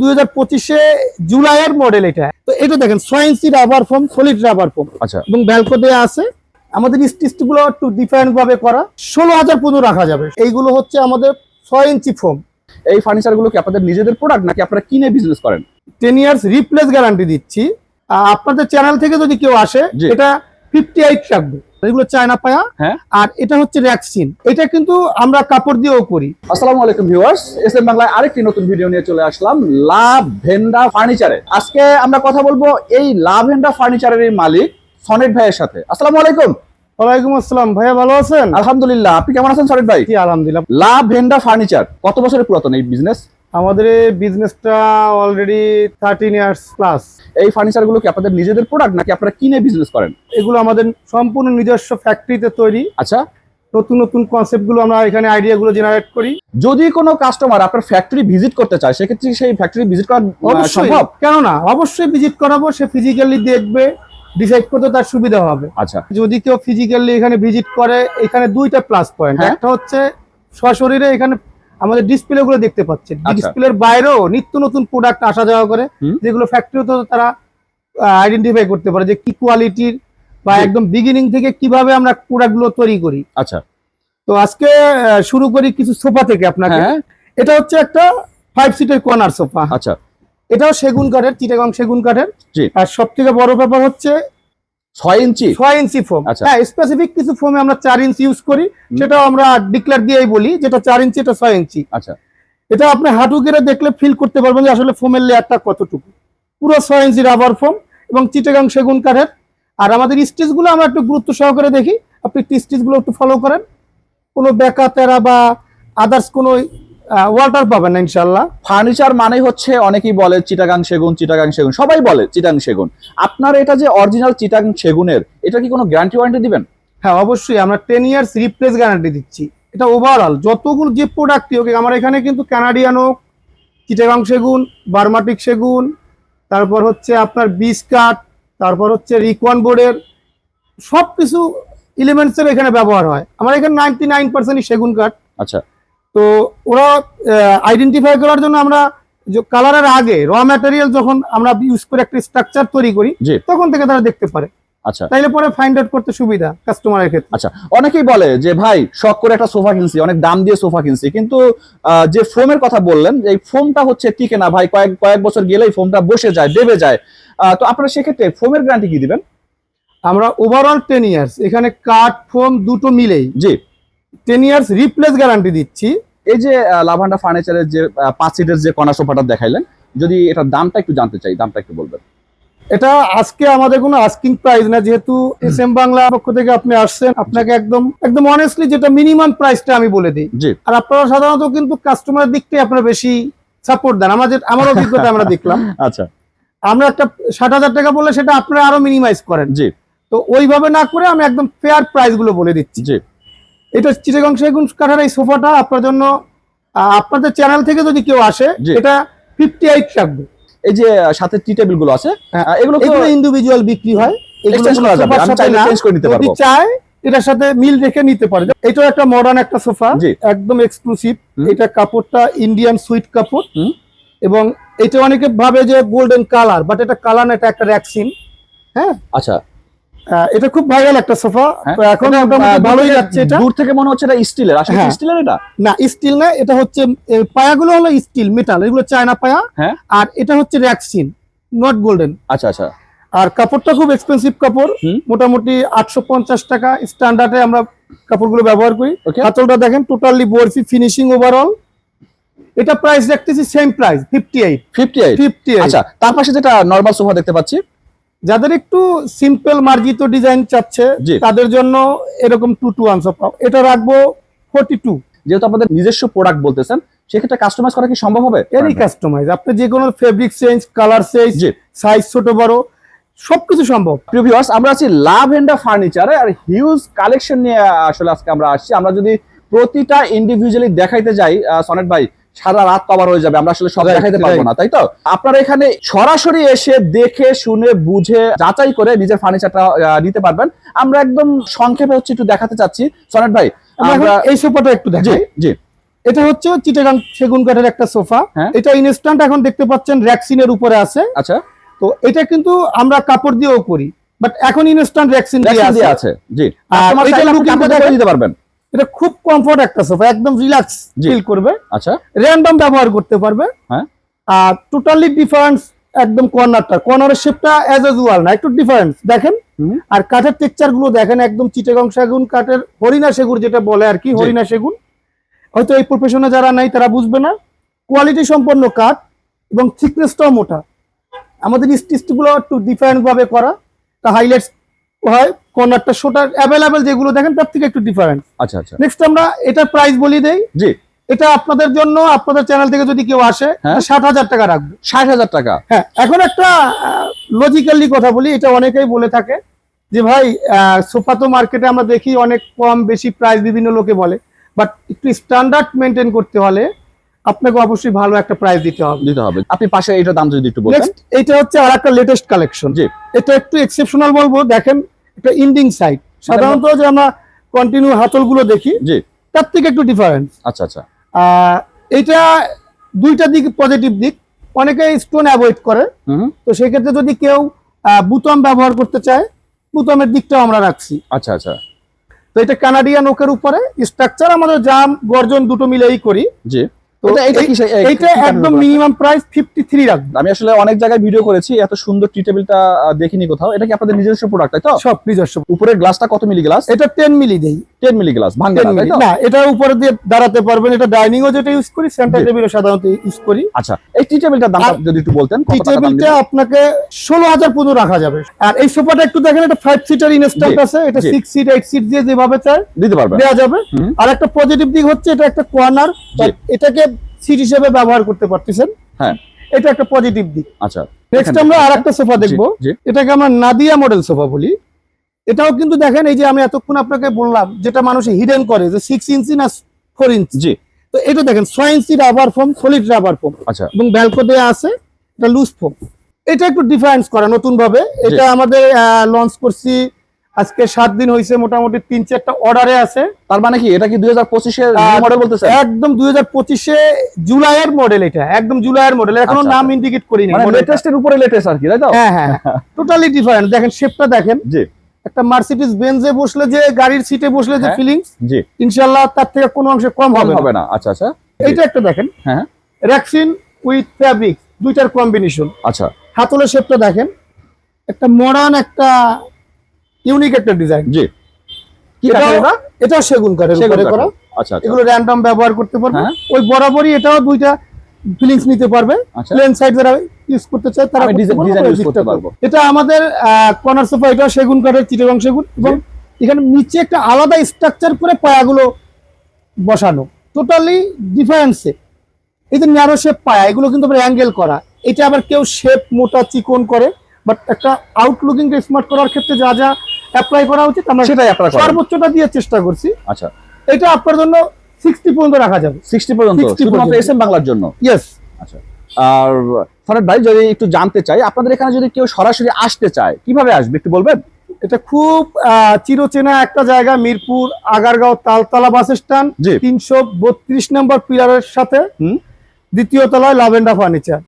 দুই হাজার পঁচিশে জুলাইয়ের মডেল এটা। তো এটা দেখেন ছয় inch rubber foam solid rubber foam আচ্ছা। এবং ব্যালকো দেওয়া আছে। আমাদের স্টিচগুলো একটু ডিফারেন্ট ভাবে করা। ষোলো হাজার পর্যন্ত রাখা যাবে। এইগুলো হচ্ছে আমাদের ছয় ইঞ্চি ফোম এই ফার্নিচারগুলো কি আপনাদের নিজেদের প্রোডাক্ট নাকি আপনারা কিনে বিজনেস করেন? টেন ইয়ার্স রিপ্লেস গ্যারান্টি দিচ্ছি। আপনাদের চ্যানেল থেকে যদি কেউ আসে। এটা ফিফটি এইট রাখবে এগুলো চায়না পায়া। হ্যাঁ। আর এটা হচ্ছে র্যাক্সিন এটা কিন্তু আমরা কাপড় দিয়েও করি। আসসালামু আলাইকুম ভিউয়ার্স এস এম বাংলায় আরেকটি নতুন ভিডিও নিয়ে চলে আসলাম। লাভ ভেন্ডা ফার্নিচারে আজকে আমরা কথা বলব এই লাভ ভেন্ডা ফার্নিচারের মালিক সনেট ভাইয়ের সাথে। আসসালামু আলাইকুম। ওয়ালাইকুম আসসালাম। ভাইয়া ভালো আছেন? আলহামদুলিল্লাহ। আপনি কেমন আছেন সনেট ভাই? আলহামদুলিল্লাহ। লাভ ভেন্ডা ফার্নিচার কত বছরের পুরাতন এই বিজনেস আমাদের এই বিজনেসটা অলরেডি থার্টিন ইয়ার্স প্লাস এই ফার্নিচারগুলো কি আপনাদের নিজেদের প্রোডাক্ট নাকি আপনারা কিনে বিজনেস করেন? এগুলো আমাদের সম্পূর্ণ নিজস্ব ফ্যাক্টরিতে তৈরি। আচ্ছা। নতুন নতুন কনসেপ্টগুলো আমরা এখানে আইডিয়া গুলো জেনারেট করি। যদি কোনো কাস্টমার আপনার ফ্যাক্টরি ভিজিট করতে চায় সেক্ষেত্রে সেই ফ্যাক্টরি ভিজিট করা সম্ভব? কেন না অবশ্যই ভিজিট করাবো সে ফিজিক্যালি দেখবে ডিসাইড করতে তার সুবিধা হবে। আচ্ছা। যদি কেউ ফিজিক্যালি এখানে ভিজিট করে এখানে দুইটা প্লাস পয়েন্ট হ্যাঁ। একটা হচ্ছে সশরীরে এখানে আমাদের ডিসপ্লে গুলো দেখতে পাচ্ছেন। আচ্ছা। ডিসপ্লের বাইরেও নিত্য নতুন প্রোডাক্ট আসা যাওয়া করে। যেগুলো ফ্যাক্টরিতে তারা আইডেন্টিফাই করতে পারে যে কি কোয়ালিটির বা একদম বিগিনিং থেকে কীভাবে আমরা প্রোডাক্টগুলো তৈরি করি। আচ্ছা। তো আজকে শুরু করি কিছু সোফা থেকে আপনাকে। হ্যাঁ। এটা হচ্ছে একটা ফাইভ সিটের কর্নার সোফা। আচ্ছা। এটাও সেগুন কাঠের চিটাগাং সেগুন কাঠের। আর সব থেকে বড় ব্যাপার হচ্ছে ছয় ইঞ্চি? ছয় ইঞ্চি ফোম আচ্ছা। হ্যাঁ স্পেসিফিক কিছু ফোমে আমরা চার ইঞ্চি ইউজ করি। সেটাও আমরা ডিক্লেয়ার দিয়েই বলি যেটা চার ইঞ্চি এটা ছয় ইঞ্চি। আচ্ছা। এটা আপনি হাঁটু গেড়ে দেখলে ফিল করতে পারবেন যে আসলে ফোমের লেয়ারটা কতটুকু। পুরো ছয় ইঞ্চি রাবার ফোম এবং চিটাগাং সেগুন কাঠের। আর আমাদের স্টিচগুলো আমরা একটু গুরুত্ব সহকারে দেখি। আপনি স্টিচগুলো একটু ফলো করেন। কোনো বেকা তেরা বা আদার্স কোনো ওয়াটার পাবেন ইনশাল্লাহ ফার্নিচার মানে হচ্ছে অনেকেই বলে চিটাগাং সেগুন চিটাগাং সেগুন। সবাই বলে চিটাং সেগুন। আপনার এটা যে অরিজিনাল চিটাং সেগুনের এটা কি কোনো গ্যারান্টি ওয়ারেন্টি দিবেন? হ্যাঁ অবশ্যই। আমরা টেন ইয়ার্স রিপ্লেস গ্যারান্টি দিচ্ছি। এটা ওভারঅল যতগুলো যে প্রোডাক্টই হোক আমার এখানে কিন্তু ক্যানাডিয়ান হোক চিটাগাং সেগুন বার্মাটিক সেগুন তারপর হচ্ছে আপনার বিস কাঠ তারপর হচ্ছে রিকোয়ান বোর্ডের সব কিছু ইলিমেন্টসের এখানে ব্যবহার হয়। আমার এখানে নাইনটি নাইন পার্সেন্টই সেগুন কাঠ আচ্ছা। তো ওরা আইডেন্টিফাই করার জন্য আমরা কালারের আগে র ম্যাটেরিয়াল যখন আমরা ইউজ করে একটা স্ট্রাকচার তৈরি করি তখন থেকে তারা দেখতে পারে। আচ্ছা। তাইলে পরে ফাইন্ড আউট করতে সুবিধা কাস্টমারের ক্ষেত্রে। আচ্ছা অনেকেই বলে যে ভাই শখ করে একটা সোফা কিনছি অনেক দাম দিয়ে সোফা কিনছি। কিন্তু যে ফোমের কথা বললেন এই ফোমটা হচ্ছে টিকে না ভাই কয়েক কয়েক বছর গেলেই ফোমটা বসে যায় দেবে যায়। তো আপনারা সেক্ষেত্রে ফোমের গ্যারান্টি কি দিবেন? আমরা ওভারঅল টেন ইয়ার্স এখানে কাঠ ফোম দুটো মিলেই। জি। টেন ইয়ার্স রিপ্লেস গ্যারান্টি দিচ্ছি। এই যে লাভান্ডা ফার্নিচারের যে পাঁচ সিটের যে কর্নার সোফাটা দেখাইলেন যদি এটার দামটা একটু জানতে চাই দামটা একটু বলবেন। এটা আজকে আমাদের কোনো আস্কিং প্রাইস না যেহেতু এস এম বাংলা পক্ষ থেকে আপনি আসছেন আপনাকে একদম একদম অনেস্টলি যেটা মিনিমাম প্রাইসটা আমি বলে দিই। জি। আর আপনারা সাধারণত কিন্তু কাস্টমারের দিকটাই আপনারা বেশি সাপোর্ট দেন। আমাদের আমার অভিজ্ঞতা আমরা দেখলাম। আচ্ছা। আমরা একটা ষাট হাজার টাকা বললে সেটা আপনারা আরও মিনিমাইজ করেন। জি। তো ওইভাবে না করে আমি একদম ফেয়ার প্রাইসগুলো বলে দিচ্ছি। জি। এটা চিটাগং সেগুন কাঠার এই সোফাটা আপনার জন্য আপনাদের চ্যানেল থেকে যদি কেউ আসে। এটা ফিফটি এইট থাকবে। এই যে সাথে টি টেবিলগুলো আছে হ্যাঁ, এগুলো এগুলো ইন্ডিভিজুয়াল বিক্রি হয়। এগুলো করা যাবে। আমি চাইলে চেঞ্জ করে নিতে পারব। এটার সাথে মিল রেখে নিতে পারে। একটা মডার্ন একটা সোফা। একদম এক্সক্লুসিভ হুম। এটা কাপড়টা ইন্ডিয়ান সুইট কাপড়। এবং এটা অনেকে ভাবে যে গোল্ডেন কালার বাট এটা কালার না এটা একটা র্যাক্সিন হ্যাঁ? আচ্ছা। এটা খুব ভাইরাল একটা সোফা হ্যাঁ, তো এখন ভালোই যাচ্ছে এটা। দূর থেকে মনে হচ্ছে এটা স্টিলের আসলে হ্যাঁ। স্টিলের এটা? না স্টিল না এটা হচ্ছে পায়াগুলো হলো স্টিল মেটাল এগুলো চায়না পায়া। হ্যাঁ। আর এটা হচ্ছে র্যাক্সিন নট গোল্ডেন আচ্ছা আচ্ছা। আর কাপড়টা খুব এক্সপেন্সিভ কাপড়। মোটামুটি আটশো পঞ্চাশ টাকা স্ট্যান্ডার্ডে আমরা কাপড়গুলো ব্যবহার করি। ওকে হাতলটা দেখেন টোটালি বরফি ফিনিশিং ওভারঅল এটা প্রাইস দেখতেছি same price fifty eight fifty eight fifty আচ্ছা তার পাশে যেটা নর্মাল সোফা দেখতে পাচ্ছি যাদের একটু সিম্পল মার্জিত ডিজাইন চাচ্ছে। তাদের জন্য এরকম টু টু আনসার পাও এটা রাখব ফোর্টি টু যেহেতু আপনাদের নিজস্ব প্রোডাক্ট বলতেছেন সেক্ষেত্রে কাস্টমাইজ করা কি সম্ভব হবে? এনি কাস্টমাইজ আপনি যে কোনো fabric change colour change size ছোট বড় সবকিছু সম্ভব। প্রিয় ভিউয়ার্স আমরা আছি লাভ এন্ডা ফার্নিচারে আর হিউজ কালেকশন নিয়ে আসলে আজকে আমরা আসছি। আমরা যদি প্রতিটা ইন্ডিভিজুয়ালি দেখাইতে যাই সনেট ভাই সারা রাত কভার হয়ে যাবে আমরা আসলে সব দেখাইতে পারব না তাই তো? আপনারা এখানে সরাসরি এসে দেখে শুনে বুঝে যাচাই করে নিজের ফার্নিচারটা নিতে পারবেন। আমরা একদম সংক্ষেপে হচ্ছে একটু দেখাতে চাচ্ছি। সনেট ভাই আমরা এই সোফাটা একটু জি দেখাই। জি। এটা হচ্ছে চিটাগাং সেগুন কাঠের একটা সোফা হ্যাঁ। এটা ইনস্ট্যান্ট এখন দেখতে পাচ্ছেন র্যাক্সিনের উপরে আছে। আচ্ছা। তো এটা কিন্তু আমরা কাপড় দিয়েও করি বাট এখন ইনস্ট্যান্ট র্যাক্সিন দিয়ে আছে। জি। আর এটা করে দিতে পারবেন। এটা খুব কমফোর্ট একটা সোফা একদম রিল্যাক্স। ফিল করবে। আচ্ছা। র্যান্ডম ব্যবহার করতে পারবে। হ্যাঁ। আর টোটালি ডিফারেন্স একদম কর্নারটা কর্নারের শেপটা অ্যাজ ইউজুয়াল না একটু ডিফারেন্স দেখেন। আর কাঠের টেক্সচারগুলো দেখেন একদম চিটাগং সেগুন কাঠের হরিণা সেগুন যেটা বলে আর কি। হরিণা সেগুন। হয়তো এই প্রফেশনে যারা নাই তারা বুঝবে না। কোয়ালিটি সম্পন্ন কাঠ এবং থিকনেসটাও মোটা। আমাদের স্টিচগুলো একটু ডিফারেন্ট ভাবে করা। তা হাইলাইটস হয় কর্নারটা শোটা অ্যাভেলেবেল যেগুলো দেখেন তার থেকে একটু ডিফারেন্ট আচ্ছা আচ্ছা। নেক্সট আমরা এটার প্রাইস বলি দেই। জি। এটা আপনাদের জন্য আপনাদের চ্যানেল থেকে যদি কেউ আসে হ্যাঁ। ষাট হাজার টাকা রাখব। ষাট হাজার টাকা। হ্যাঁ এখন একটা লজিক্যালি কথা বলি এটা অনেকেই বলে থাকে যে ভাই সোফা তো মার্কেটে আমরা দেখি অনেক কম বেশি প্রাইস বিভিন্ন লোকে বলে। বাট একটু স্ট্যান্ডার্ড মেনটেন করতে হলে আপনাকে অবশ্যই ভালো একটা প্রাইস দিতে হবে। দিতে হবে। আপনি পাশে এটার দাম যদি একটু নেক্সট এটা হচ্ছে আর একটা লেটেস্ট কালেকশন জি। এটা একটু এক্সেপশনাল বলব। দেখেন এটা ইন্ডিং সাইড সাধারণত যে আমরা কন্টিনিউ হাতলগুলো দেখি জি। তার থেকে একটু ডিফারেন্স আচ্ছা আচ্ছা। এটা দুইটা দিক পজিটিভ দিক। অনেকে স্টোন অ্যাভয়েড করে। তো সেক্ষেত্রে যদি কেউ বুতম ব্যবহার করতে চায় বুতমের দিকটাও আমরা রাখছি। আচ্ছা আচ্ছা। তো এটা কানাডিয়ান ওকের উপরে। স্ট্রাকচার আমাদের জাম গর্জন দুটো মিলেই করি। জি। এটা- একদম মিনিমাম প্রাইস রাখব। আমি আসলে অনেক জায়গায় ভিডিও করেছি এত সুন্দর টি টেবিলটা দেখিনি কোথাও। এটা কি আপনাদের নিজস্ব প্রোডাক্ট তাই তো? সব নিজস্ব। উপরের গ্লাসটা কত মিলি গ্লাস এটা মিলি দেই। মিলি গ্লাস ভাঙবে না তাই মিলি তো? না এটা উপরে দিয়ে দাঁড়াতে পারবেন এটা ডাইনিং ও যেটা ইউজ করি সেন্টার টেবিলও সাধারণত ইউজ করি। আচ্ছা এই টি টেবিলটার দাম যদি একটু বলতেন টি টেবিলটা আপনাকে ষোলো হাজার পর্যন্ত রাখা যাবে। আর এই সোফাটা একটু দেখেন এটা ফাইভ সিটার ইনস্ট্যান্ট আছে এটা সিট দিয়ে যেভাবে চায় দিতে পারবেন। দেওয়া যাবে। আর একটা পজিটিভ দিক হচ্ছে এটা একটা কর্নার এটাকে সিট হিসেবে ব্যবহার করতে পারতেছেন। হ্যাঁ। এটা একটা পজিটিভ দিক। আচ্ছা নেক্সট আমরা আর একটা সোফা দেখব। এটাকে আমরা নাদিয়া মডেল সোফা বলি। এটাও কিন্তু দেখেন এই যে আমি এতক্ষণ আপনাকে বললাম যেটা মানুষ হিডেন করে যে সিক্স ইঞ্চি না ফোর ইঞ্চি জি। তো এটা দেখেন ছয় inch rubber foam solid rubber foam আচ্ছা। এবং ব্যালকো দেওয়া আছে এটা লুজ ফোম এটা একটু ডিফারেন্স করা নতুন ভাবে এটা আমাদের লঞ্চ করছি আজকে সাত দিন হয়েছে মোটামুটি তিন চারটা অর্ডারে আছে। তার মানে কি? এটা কি দুই হাজার পঁচিশের আর মডেল বলতেছেন? একদম দুই হাজার পঁচিশে জুলাইয়ের মডেল এটা একদম জুলাইয়ের মডেল এখনও আচ্ছা, নাম আচ্ছা। ইন্ডিকেট করিনি মানে লেটেস্টের উপরে লেটেস্ট আর কি তাই তো? হ্যাঁ হ্যাঁ টোটালি ডিফারেন্ট দেখেন শেপটা দেখেন। জি। একটা মার্সিডিজ বেঞ্জে বসলে যে গাড়ির সিটে বসলে যে হ্যাঁ। ফিলিংস জি। ইনশাল্লাহ তার থেকে কোনো অংশে কম হবে হবে না। না। আচ্ছা আচ্ছা। এইটা একটা দেখেন। হ্যাঁ র্যাক্সিন উইথ ফ্যাব্রিক দুইটার কম্বিনেশন আচ্ছা। হাতলের শেপটা দেখেন। একটা মডার্ন একটা ইউনিক একটা ডিজাইন। জি। কি এটাও? সেগুন কাঠের উপরে করা। আচ্ছা আচ্ছা। এগুলো র্যান্ডম ব্যবহার করতে পারবে। হ্যাঁ। ওই বরাবরই এটাও দুইটা ফিলিংস নিতে পারবে। আচ্ছা। প্লেন সাইড যারা ইউজ করতে চায় তারা ডিজাইন- use করতে পারব। এটা আমাদের কর্নার সোফা এটা সেগুন কাঠের চিটাগং সেগুন এবং এখানে নিচে একটা আলাদা স্ট্রাকচার করে পায়াগুলো বসানো। টোটালি ডিফারেন্সে এই যে ন্যারো শেপ পায়া এগুলো কিন্তু আবার অ্যাঙ্গেল করা। এটা আবার কেউ শেপ মোটা চিকন করে বাট একটা আউটলুকিং স্মার্ট করার ক্ষেত্রে যা যা অ্যাপ্লাই করা উচিত আমরা সেটাই আপনারা করেন সর্বোচ্চটা দিয়ে চেষ্টা করছি। আচ্ছা। এটা আপনার জন্য সিক্সটি পর্যন্ত রাখা যাবে। সিক্সটি পর্যন্ত শুধুমাত্র পর্যন্ত। এস এম বাংলার জন্য? ইয়েস আচ্ছা। আর ফরাদ ভাই যদি একটু জানতে চাই আপনাদের এখানে যদি কেউ সরাসরি আসতে চায় কীভাবে আসবে একটু বলবেন? এটা খুব চিরচেনা একটা জায়গা মিরপুর আগারগাঁও তালতলা বাস স্ট্যান্ড। তিনশো বত্রিশ নম্বর পিলারের সাথে। দ্বিতীয় তলায় লাভেন্ডা ফার্নিচার